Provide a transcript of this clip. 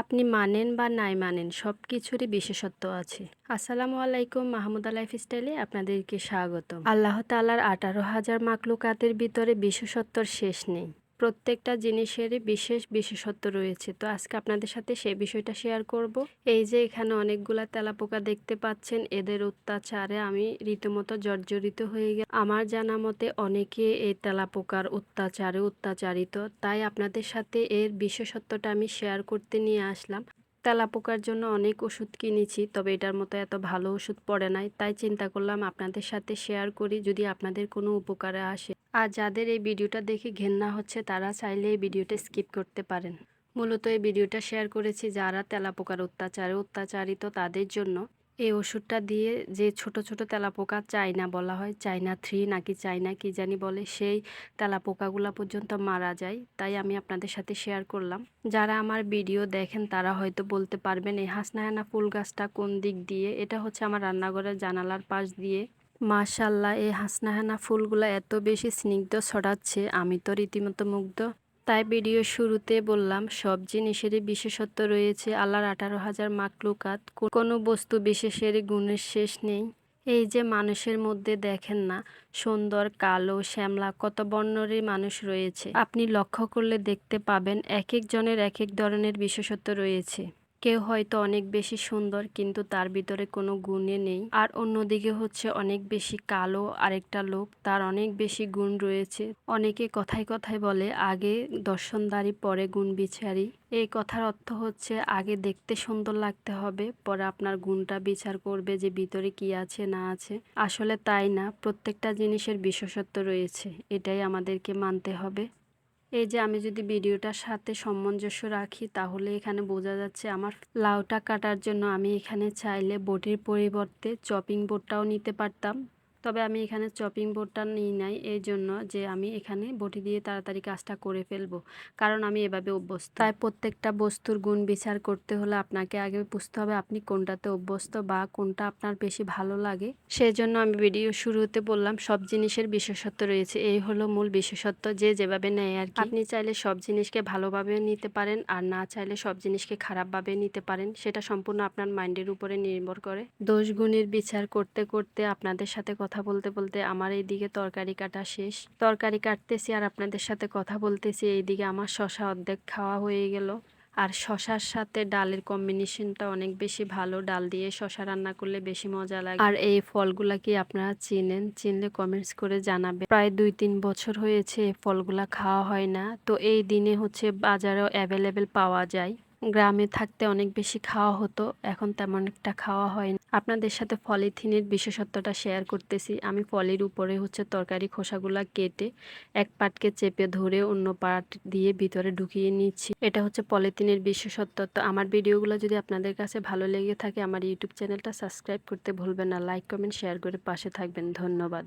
আপনি মানেন বা নাই মানেন সব কিছুরই বিশেষত্ব আছে। আসসালামু আলাইকুম, মাহমুদা লাইফস্টাইলে আপনাদেরকে স্বাগত আল্লাহ তালার আঠারো হাজার মাকলুকাতের ভিতরে বিশেষত্বর শেষ নেই। প্রত্যেকটা জিনিসেরই বিশেষ বিশেষত্ব রয়েছে। তো আজকে আপনাদের সাথে সেই বিষয়টা শেয়ার করব। এই যে এখানে অনেকগুলা তেলাপোকা দেখতে পাচ্ছেন, এদের অত্যাচারে আমি রীতিমতো জর্জরিত হয়ে গেল আমার জানা মতে অনেকে এই তেলাপোকার অত্যাচারে অত্যাচারিত। তাই আপনাদের সাথে এর বিশেষত্বটা আমি শেয়ার করতে নিয়ে আসলাম। তেলাপোকার জন্য অনেক ওষুধ কিনেছি, তবে এটার মতো এত ভালো ওষুধ পড়ে নাই, তাই চিন্তা করলাম আপনাদের সাথে শেয়ার করি যদি আপনাদের কোনো উপকারে আসে। আর যাদের এই ভিডিওটা দেখে ঘেন্না হচ্ছে, তারা চাইলে এই ভিডিওটা স্কিপ করতে পারেন। মূলত এই ভিডিওটা শেয়ার করেছি যারা তেলাপোকার অত্যাচারে অত্যাচারিত তাদের জন্য। এই ওষুধটা দিয়ে যে ছোট ছোট তেলাপোকা চাইনা বলা হয়, চাইনা থ্রি নাকি চাইনা কি জানি বলে, সেই তেলাপোকাগুলো পর্যন্ত মারা যায়। তাই আমি আপনাদের সাথে শেয়ার করলাম। যারা আমার ভিডিও দেখেন, তারা হয়তো বলতে পারবেন, এই হাসনাহানা ফুল গাছটা কোন দিক দিয়ে? এটা হচ্ছে আমার রান্নাঘরের জানালার পাশ দিয়ে। মাশাল্লাহ এই হাসনাহানা ফুলগুলো এত বেশি স্নিগ্ধ ছড়াচ্ছে, আমি তো রীতিমতো মুগ্ধ। তাই ভিডিও শুরুতে বললাম, সব জিনিসেরই বিশেষত্ব রয়েছে আল্লাহর আঠারো হাজার মাকলুকাত কোনো বস্তু বিশেষের গুণের শেষ নেই। এই যে মানুষের মধ্যে দেখেন না, সুন্দর, কালো, শ্যামলা, কত বর্ণেরই মানুষ রয়েছে। আপনি লক্ষ্য করলে দেখতে পাবেন এক একজনের এক এক ধরনের বিশেষত্ব রয়েছে। কেউ হয়তো অনেক বেশি সুন্দর, কিন্তু তার ভিতরে কোনো গুণে নেই। আর অন্যদিকে হচ্ছে অনেক বেশি কালো আরেকটা লোক, তার অনেক বেশি গুণ রয়েছে। অনেকে কথায় কথায় বলে, আগে দর্শনদারি, পরে গুণ বিচারি। এই কথার অর্থ হচ্ছে, আগে দেখতে সুন্দর লাগতে হবে, পরে আপনার গুণটা বিচার করবে যে ভিতরে কি আছে, না আছে। আসলে তাই না, প্রত্যেকটা জিনিসের বিশেষত্ব রয়েছে, এটাই আমাদেরকে মানতে হবে। এই যে আমি যদি ভিডিওটার সাথে সামঞ্জস্য রাখি, তাহলে এখানে বোঝা যাচ্ছে আমার লাউটা কাটার জন্য আমি এখানে চাইলে বটির পরিবর্তে চপিং বোর্ডটাও নিতে পারতাম। তবে আমি এখানে চপিং বোর্ডটা নিই নাই, এই জন্য যে আমি এখানে বটি দিয়ে তাড়াতাড়ি কাজটা করে ফেলব, কারণ আমি এভাবে অভ্যস্ত। তাই প্রত্যেকটা বস্তুর গুণ বিচার করতে হলে আপনাকে আগে বুঝতে হবে আপনি কোনটাতে অভ্যস্ত বা কোনটা আপনার বেশি ভালো লাগে। সেই জন্য আমি ভিডিও শুরুতে বললাম, সব জিনিসের বিশেষত্ব রয়েছে, এই হলো মূল বিশেষত্ব, যে যেভাবে নেয় আর কি। আপনি চাইলে সব জিনিসকে ভালোভাবে নিতে পারেন, আর না চাইলে সব জিনিসকে খারাপভাবে নিতে পারেন, সেটা সম্পূর্ণ আপনার মাইন্ডের উপরে নির্ভর করে। দোষ গুণের বিচার করতে করতে আপনাদের সাথে কথা কথা বলতে বলতে আমার এইদিকে তরকারি কাটা শেষ। তরকারি কাটতেছি আর আপনাদের সাথে কথা বলতেছি, এইদিকে আমার শশা অর্ধেক খাওয়া হয়ে গেল। আর শশার সাথে ডালের কম্বিনেশনটা অনেক বেশি ভালো। ডাল দিয়ে শশা রান্না করলে বেশি মজা লাগে। আর এই ফলগুলা কি আপনারা চিনেন? চিনলে কমেন্টস করে জানাবে প্রায় দুই তিন বছর হয়েছে এই ফলগুলা খাওয়া হয় না। তো এই দিনে হচ্ছে বাজারেও অ্যাভেলেবেল পাওয়া যায়। গ্রামে থাকতে অনেক বেশি খাওয়া হতো, এখন তেমন একটা খাওয়া হয় না। আপনাদের সাথে পলিথিনের বিশেষত্বটা শেয়ার করতেছি। আমি ফলের উপরে হচ্ছে তরকারি খোসাগুলা কেটে এক পাটকে চেপে ধরে অন্য পাট দিয়ে ভিতরে ঢুকিয়ে নিচ্ছি। এটা হচ্ছে পলিথিনের বিশেষত্ব। তো আমার ভিডিওগুলো যদি আপনাদের কাছে ভালো লেগে থাকে, আমার ইউটিউব চ্যানেলটা সাবস্ক্রাইব করতে ভুলবেন না। লাইক কমেন্ট শেয়ার করে পাশে থাকবেন। ধন্যবাদ।